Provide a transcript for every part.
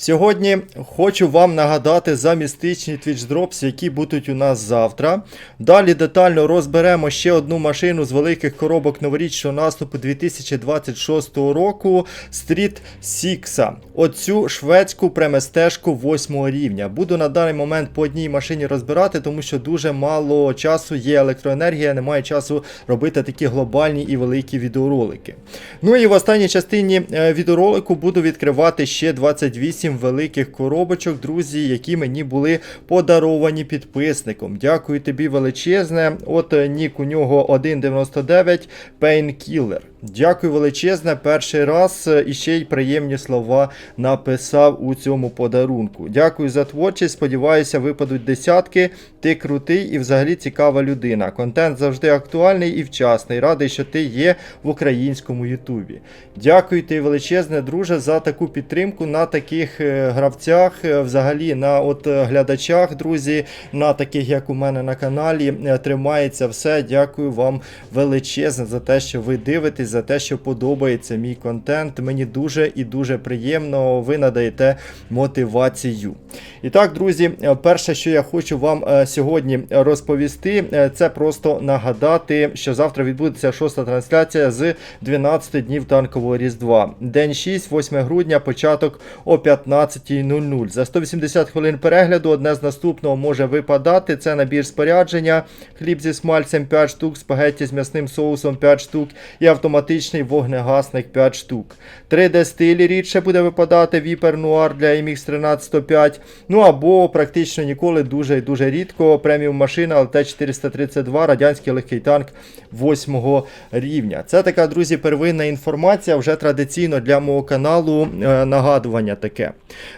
Сьогодні хочу вам нагадати за містичні Drops, які будуть у нас завтра. Далі детально розберемо ще одну машину з великих коробок новорічного наступу 2026 року Street Six. Оцю шведську преместежку 8 рівня. Буду на даний момент по одній машині розбирати, тому що дуже мало часу є електроенергія, немає часу робити такі глобальні і великі відеоролики. Ну і в останній частині е, відеоролику буду відкривати ще 28 великих коробочок, друзі, які мені були подаровані підписником. Дякую тобі величезне. От е, нік у нього 1.99 Painkiller. Дякую величезне. Перший раз е, і ще й приємні слова написав у цьому подарунку. Дякую за творчість. Сподіваюся, випадуть десятки. Ти крутий і взагалі цікава людина. Контент завжди актуальний і вчасний. Радий, що ти є в українському Ютубі. Дякую ти величезне, друже, за таку підтримку на таких е, гравцях, е, взагалі на от глядачах, друзі, на таких, як у мене на каналі. Тримається все. Дякую вам величезне за те, що ви дивитесь, за те, що подобається мій контент. Мені дуже і дуже приємно. Ви надаєте мотивацію. І так, друзі, е, перше, що я хочу вам е, сьогодні розповісти, е, це просто нагадати, що завтра відбудеться шоста трансляція з 12 днів танкового різдва. День 6, 8 грудня, початок о 15.00. За 180 хвилин перегляду одне з наступного може випадати. Це набір спорядження, хліб зі смальцем 5 штук, спагетті з м'ясним соусом 5 штук і автоматичний вогнегасник 5 штук. 3D стилі рідше буде випадати Viper Noir для MX 13105. Ну або практично ніколи дуже і дуже рідко. Преміум машина ЛТ-432, радянський легкий танк 8 рівня. Це така, друзі, первинна інформація вже традиційно для мого каналу. е, нагадування таке.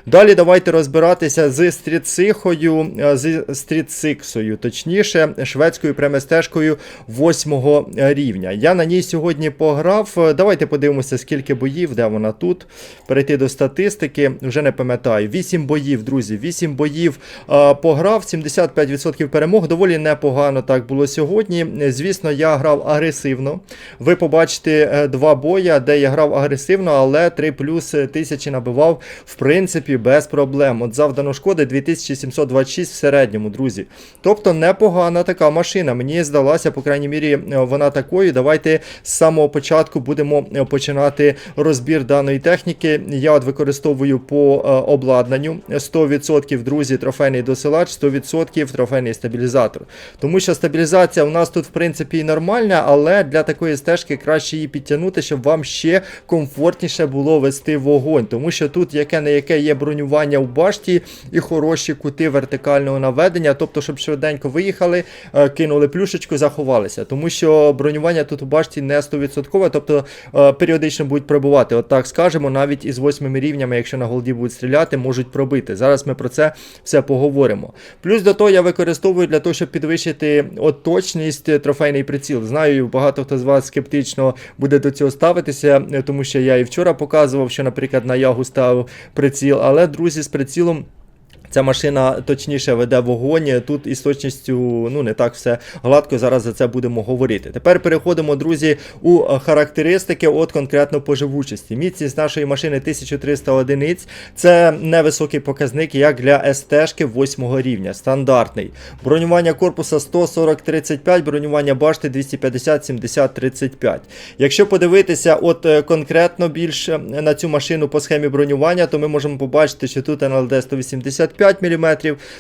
Далі давайте розбиратися з стрітсихою, е, з стрітсиксою, точніше, шведською преместежкою 8 рівня. Я на ній сьогодні пограв. Давайте подивимося, скільки боїв, де вона тут. Перейти до статистики, вже не пам'ятаю. 8 боїв, друзі. 8 боїв пограв, 75% перемог. Доволі непогано так було сьогодні. Звісно, я грав агресивно. Ви побачите е, два боя, де я грав агресивно, але 3 плюс тисячі набивав, в принципі, без проблем. От завдано шкоди 2726 в середньому, друзі. Тобто непогана така машина. Мені здалася, по крайній мірі, е, вона такою. Давайте з самого початку будемо е, починати розбір даної техніки. Я от використовую по е, обладнанню 100% друзі, трофейний досилач, 100% трофейний стабілізатор. Тому що стабілізація у нас тут, в принципі, нормальна, але для такої стежки краще її підтягнути, щоб вам ще комфортніше було вести вогонь. Тому що тут яке не яке є бронювання в башті і хороші кути вертикального наведення, тобто, щоб швиденько виїхали, е, кинули плюшечку, заховалися. Тому що бронювання тут у башті не 100%, тобто е, періодично будуть пробувати. От так скажемо, навіть із восьмими рівнями, якщо на голді будуть стріляти, можуть пробити. Зараз ми про це все поговоримо. Плюс до того я використовую для того, щоб підвищити от точність е, трофейний приціл. Знаю, багато хто з вас скептично буде до цього ставитися, е, тому що я і вчора показував, що, наприклад, на ягу ставив приціл, але друзі з прицілом. Ця машина точніше веде вогонь. Тут із точністю ну не так все гладко. Зараз за це будемо говорити. Тепер переходимо, друзі, у характеристики от конкретно по живучості. Міцність нашої машини 1300 одиниць. Це невисокий показник, як для СТ-шки 8 рівня, стандартний. Бронювання корпуса 140-35, бронювання башти 250-70-35. Якщо подивитися, от е, конкретно більш е, на цю машину по схемі бронювання, то ми можемо побачити, що тут НЛД 185 мм,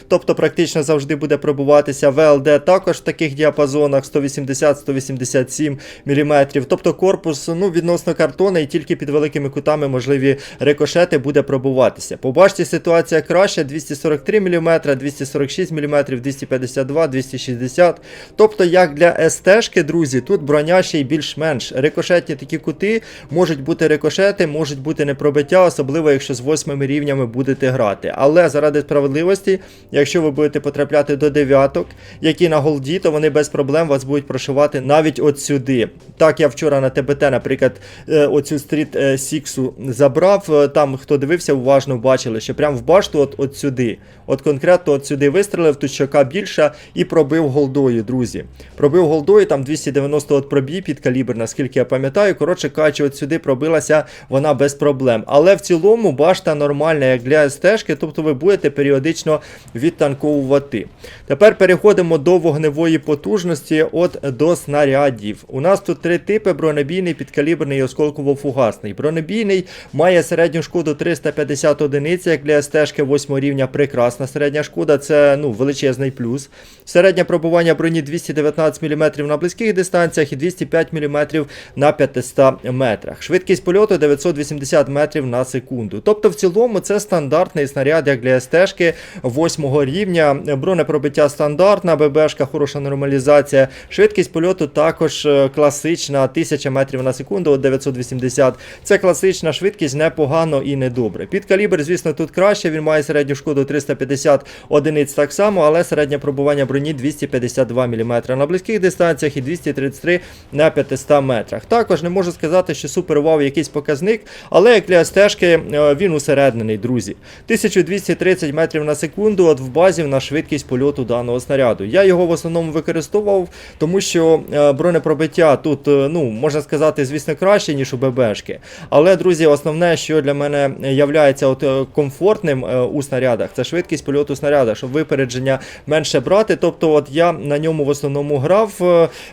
тобто практично завжди буде пробуватися. ВЛД також в таких діапазонах 180-187 мм. Тобто корпус ну, відносно картона і тільки під великими кутами можливі рикошети буде пробуватися. По башті ситуація краща: 243 мм, 246 мм, 252, 260. Тобто, як для СТ-шки, друзі, тут броня ще й більш-менш. Рикошетні такі кути можуть бути рикошети, можуть бути непробиття, особливо якщо з восьмими рівнями будете грати. Але заради справедливості, якщо ви будете потрапляти до дев'яток, які на голді, то вони без проблем вас будуть прошивати навіть от сюди. Так, я вчора на ТБТ, наприклад, е, оцю стріт е, Сіксу забрав. Е, Там, хто дивився, уважно бачили, що прям в башту от, от сюди. От конкретно от сюди вистрелив, тут щока більша і пробив голдою, друзі. Пробив голдою, там 290 от пробій під калібр, наскільки я пам'ятаю. Коротше кажучи, от сюди пробилася вона без проблем. Але в цілому башта нормальна, як для СТ-шки, тобто ви будете періодично відтанковувати. Тепер переходимо до вогневої потужності от до снарядів. У нас тут три типи: бронебійний, підкаліберний і осколково-фугасний. Бронебійний має середню шкоду 350 одиниць, як для СТ-шки 8 рівня прекрасна середня шкода, це ну, величезний плюс. Середнє пробування броні 219 мм на близьких дистанціях і 205 мм на 500 метрах. Швидкість польоту 980 метрів на секунду. Тобто, в цілому, це стандартний снаряд, як для СТ-шки 8 рівня. Бронепробиття стандартна, ББшка, хороша нормалізація. Швидкість польоту також е, класична, 1000 метрів на секунду, от 980. Це класична швидкість, непогано і недобре. Під калібр, звісно, тут краще. Він має середню шкоду 350 одиниць так само, але середнє пробування броні 252 мм на близьких дистанціях і 233 на 500 метрах. Також не можу сказати, що супер вау якийсь показник, але як для стежки е, він усереднений, друзі. 1230 метрів на секунду от в базі на швидкість польоту даного снаряду. Я його в основному використовував, тому що е, бронепробиття тут, е, ну, можна сказати, звісно, краще, ніж у ББшки. Але, друзі, основне, що для мене от е, комфортним у снарядах, це швидкість польоту снаряда, щоб випередження менше брати. Тобто, от я на ньому в основному грав.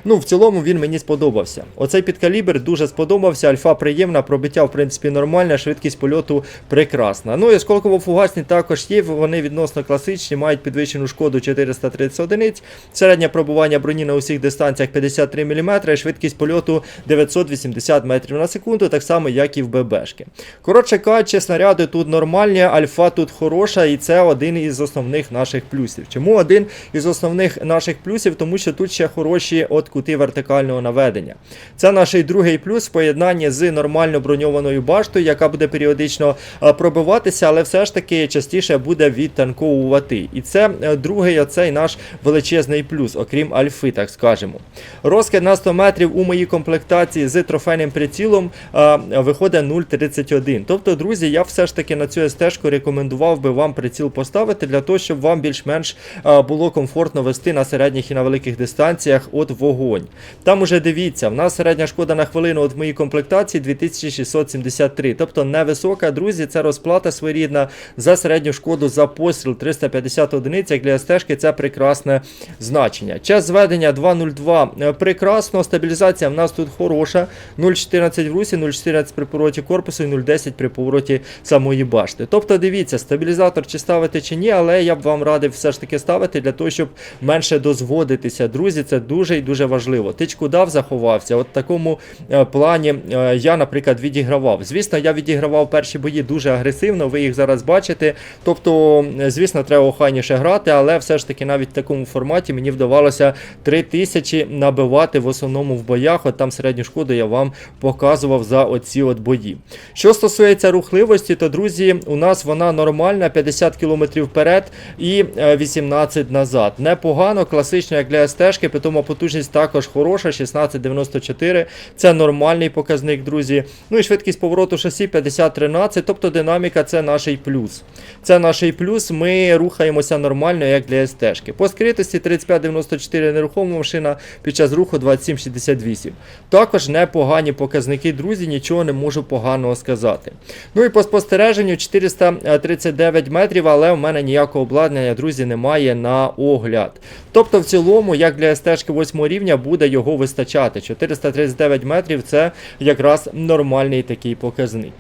Ну, в цілому він мені сподобався. Оцей підкалібр дуже сподобався. Альфа приємна, пробиття, в принципі, нормальне, швидкість польоту прекрасна. Ну і осколково-фугасні також є. Вони відносно класичні, мають підвищену шкоду 430 одиниць. Середнє пробування броні на усіх дистанціях 53 мм, і швидкість польоту 980 метрів на секунду, так само, як і в ББшки. Коротше кажучи, снаряди тут нормальні, альфа тут хороша, і це один із основних наших плюсів. Чому один із основних наших плюсів? Тому що тут ще хороші от кути вертикального наведення. Це наш другий плюс в поєднанні з нормально броньованою баштою, яка буде періодично е, пробиватися, але все ж таки частіше буде відтанковувати. І це е, другий оцей наш величезний плюс, окрім альфи, так скажемо. Розкид на 100 метрів у моїй комплектації з трофейним прицілом е, виходить 0,31. Тобто, друзі, я все ж таки на цю стежку рекомендував би вам приціл поставити для того, щоб вам більш-менш е, було комфортно вести на середніх і на великих дистанціях от вогонь. Там уже дивіться, в нас середня шкода на хвилину от в моїй комплектації 2673. Тобто невисока, друзі, це розплата своєрідна за середню шкоду за постріл 350 одиниць, як для стежки це прекрасне значення. Час зведення 2.02 е, прекрасно, стабілізація в нас тут хороша. 0.14 в русі, 0.14 при повороті корпусу і 0.10 при повороті самої башти. Тобто дивіться, стабілізатор чи ставити чи ні, але я б вам радив все ж таки ставити для того, щоб менше дозводитися. Друзі, це дуже і дуже важливо. Тичку дав, заховався. От в такому е, плані е, я, наприклад, відігравав. Звісно, я відігравав перші бої дуже агресивно, ви їх зараз бачите. Тобто, е, звісно, треба охайніше грати, але все ж таки навіть в такому форматі мені вдавалося 3000 набивати в основному в боях. От там середню шкоду я вам показував за оці от бої. Що стосується рухливості, то друзі, у нас вона нормальна, 50 км вперед і е, 18 назад. Непогано, класично, як для СТ-шки, питома потужність також хороша, 1694. Це нормальний показник, друзі. Ну і швидкість повороту шасі 50-13, тобто динаміка це наш плюс. Це наш плюс. Ми рухаємося нормально, як для СТ-шки. По скритості 3594 нерухома машина під час руху 2768. Також непогані показники, друзі, нічого не можу поганого сказати. Ну і по спостереженню 439 метрів, але в мене ніякого обладнання, друзі, немає на огляд. Тобто, в цілому, як для стежки 8 рівня, буде його вистачати. 439 метрів це якраз нормальний такий показник.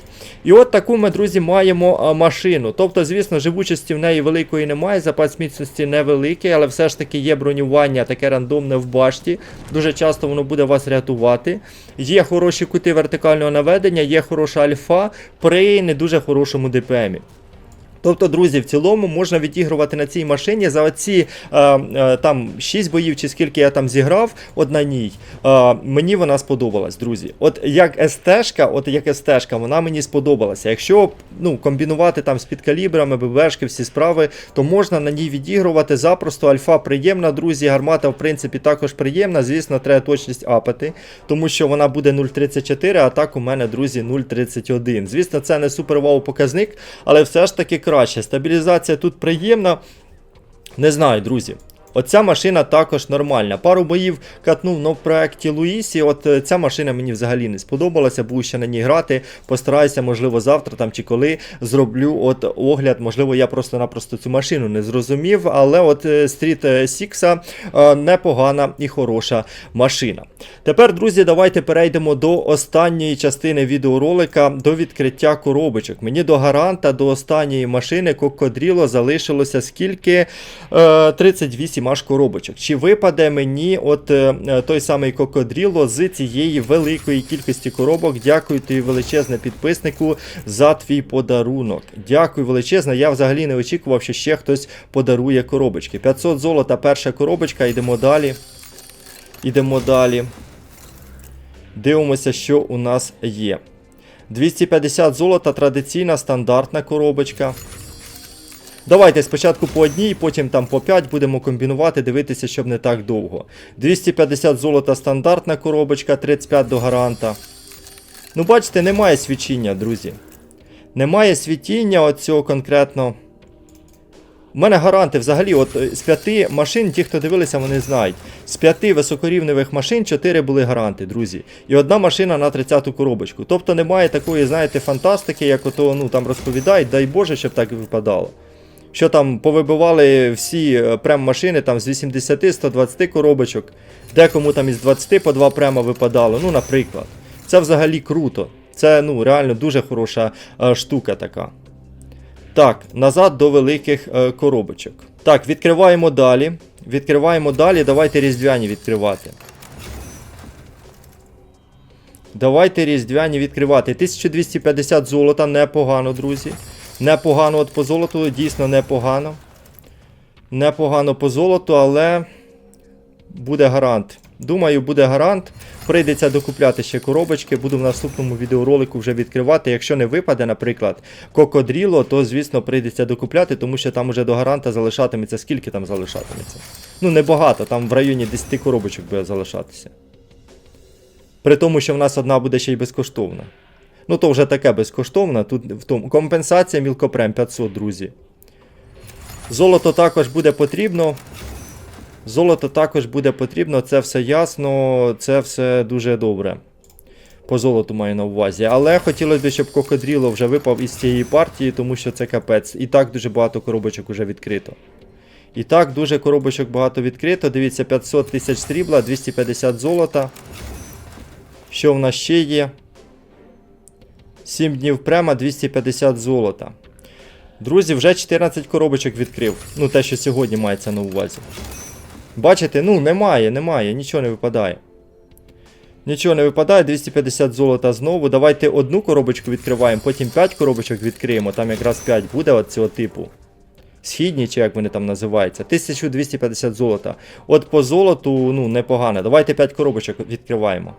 І от таку ми, друзі, маємо машину. Тобто, звісно, живучості в неї великої немає, запас міцності невеликий, але все ж таки є бронювання таке рандомне в башті. Дуже часто воно буде вас рятувати. Є хороші кути вертикального наведення, є хороша альфа при не дуже хорошому ДПМі. Тобто, друзі, в цілому можна відігрувати на цій машині за оці е, е, там 6 боїв, чи скільки я там зіграв, от на ній. Е, мені вона сподобалась, друзі. От як СТ-шка, от як СТ-шка, вона мені сподобалася. Якщо ну, комбінувати там з підкалібрами, ББшки, всі справи, то можна на ній відігрувати запросто. Альфа приємна, друзі. Гармата, в принципі, також приємна. Звісно, треба точність апати, тому що вона буде 0.34, а так у мене, друзі, 0.31. Звісно, це не супер вау показник, але все ж таки краще. Стабілізація тут приємна. Не знаю, друзі. Оця машина також нормальна. Пару боїв катнув но в проєкті Луїсі. От е, ця машина мені взагалі не сподобалася, буду ще на ній грати. Постараюся, можливо, завтра там чи коли зроблю от огляд. Можливо, я просто-напросто цю машину не зрозумів. Але от е, Street Six е, непогана і хороша машина. Тепер, друзі, давайте перейдемо до останньої частини відеоролика, до відкриття коробочок. Мені до гаранта, до останньої машини Кокодріло залишилося скільки? Е, 38 аж коробочок. Чи випаде мені от е, е, той самий Кокодріло з цієї великої кількості коробок? Дякую тобі величезне підписнику за твій подарунок. Дякую величезне. Я взагалі не очікував, що ще хтось подарує коробочки. 500 золота, перша коробочка, йдемо далі. Йдемо далі. Дивимося, що у нас є. 250 золота, традиційна стандартна коробочка. Давайте спочатку по одній, потім там по 5 будемо комбінувати, дивитися, щоб не так довго. 250 золота стандартна коробочка, 35 до гаранта. Ну, бачите, немає свічіння, друзі. Немає світіння оцього конкретно. У мене гаранти взагалі, от е, з п'яти машин, ті, хто дивилися, вони знають. З п'яти високорівневих машин 4 були гаранти, друзі. І одна машина на 30-ту коробочку. Тобто немає такої, знаєте, фантастики, як ото ну, там розповідають, дай Боже, щоб так і випадало. Що там повибивали всі е, прем-машини там з 80-120 коробочок, декому там із 20 по 2 према випадало, ну, наприклад. Це взагалі круто. Це ну, реально дуже хороша е, штука така. Так, назад до великих е, коробочок. Так, відкриваємо далі. Відкриваємо далі. Давайте різдвяні відкривати. Давайте різдвяні відкривати. 1250 золота, непогано, друзі. Непогано от по золоту, дійсно непогано. Непогано по золоту, але буде гарант. Думаю, буде гарант. Прийдеться докупляти ще коробочки, буду в наступному відеоролику вже відкривати. Якщо не випаде, наприклад, кокодріло, то звісно прийдеться докупляти, тому що там уже до гаранта залишатиметься. Скільки там залишатиметься? Ну, небагато, там в районі 10 коробочок буде залишатися. При тому, що в нас одна буде ще й безкоштовна. Ну, то вже таке безкоштовне. Тут в тому компенсація мілкопрем 500, друзі. Золото також буде потрібно. Золото також буде потрібно, це все ясно, це все дуже добре. По золоту маю на увазі. Але хотілося б, щоб Кокодріло вже випав із цієї партії, тому що це капець. І так дуже багато коробочок вже відкрито. І так, дуже коробочок багато відкрито. Дивіться, 500 тисяч срібла, 250 золота. Що в нас ще є? 7 днів према, 250 золота. Друзі, вже 14 коробочок відкрив. Ну, те, що сьогодні мається на увазі. Бачите, ну немає, немає, нічого не випадає. Нічого не випадає, 250 золота знову. Давайте одну коробочку відкриваємо, потім 5 коробочок відкриємо, там якраз 5 буде от цього типу. Східні, чи як вони там називаються. 1250 золота. От по золоту, ну, непогано. Давайте 5 коробочок відкриваємо.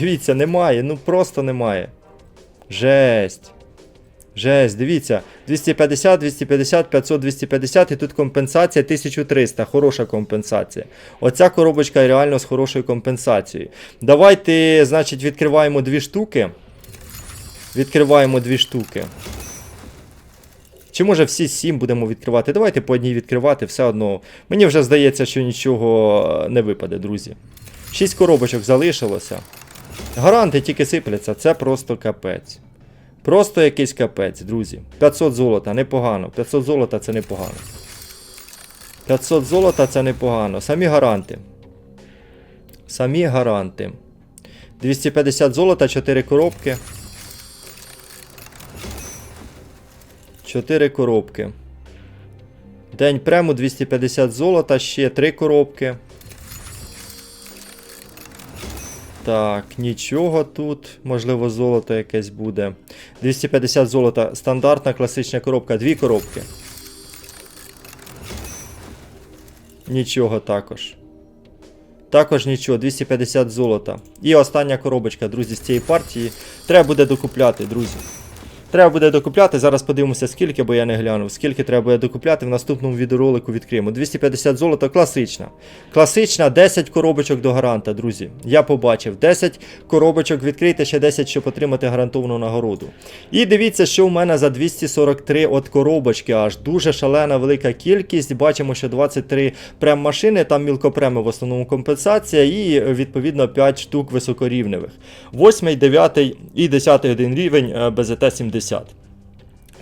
Дивіться, немає, ну просто немає. Жесть. Жесть, дивіться, 250, 250, 500, 250 і тут компенсація 1300. Хороша компенсація. Оця коробочка реально з хорошою компенсацією. Давайте, значить, відкриваємо дві штуки. Відкриваємо дві штуки. Чи може всі сім будемо відкривати? Давайте по одній відкривати, все одно. Мені вже здається, що нічого не випаде, друзі. Шість коробочок залишилося. Гаранти тільки сипляться, це просто капець. Просто якийсь капець, друзі. 500 золота, непогано. 500 золота це непогано. 500 золота це непогано. Самі гаранти. Самі гаранти. 250 золота, 4 коробки. 4 коробки. День прему 250 золота, ще 3 коробки. Так, нічого тут. Можливо, золото якесь буде. 250 золота. Стандартна класична коробка. Дві коробки. Нічого також. Також нічого, 250 золота. І остання коробочка, друзі, з цієї партії. Треба буде докупляти, друзі. Треба буде докупляти. Зараз подивимося, скільки, бо я не глянув. Скільки треба буде докупляти в наступному відеоролику відкриємо. 250 золота, класична. Класична, 10 коробочок до гаранта, друзі. Я побачив. 10 коробочок відкрийте, ще 10, щоб отримати гарантовану нагороду. І дивіться, що в мене за 243 от коробочки аж. Дуже шалена велика кількість. Бачимо, що 23 прем-машини, там мілкопреми в основному компенсація, і відповідно 5 штук високорівневих. 8, 9 і 10 один рівень е, БЗТ 70.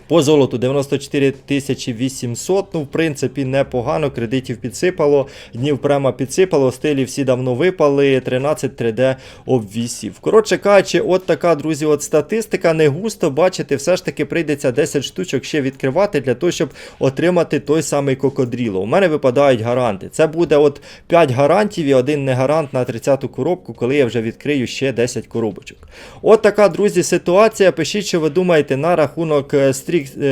По золоту 94 800, ну в принципі непогано, кредитів підсипало, днів према підсипало, стилі всі давно випали, 13 3D обвісів. Коротше кажучи, от така, друзі, от статистика, не густо, бачите, все ж таки прийдеться 10 штучок ще відкривати для того, щоб отримати той самий кокодріло. У мене випадають гаранти. Це буде от 5 гарантів і один не гарант на 30-ту коробку, коли я вже відкрию ще 10 коробочок. От така, друзі, ситуація. Пишіть, що ви думаєте на рахунок е, е,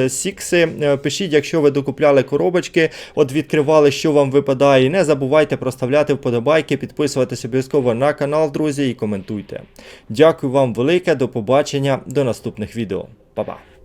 Сікси. Е, Пишіть, якщо ви докупляли коробочки, от відкривали, що вам випадає. І не забувайте проставляти вподобайки, підписуватись обов'язково на канал, друзі, і коментуйте. Дякую вам велике, до побачення, до наступних відео. Па-па.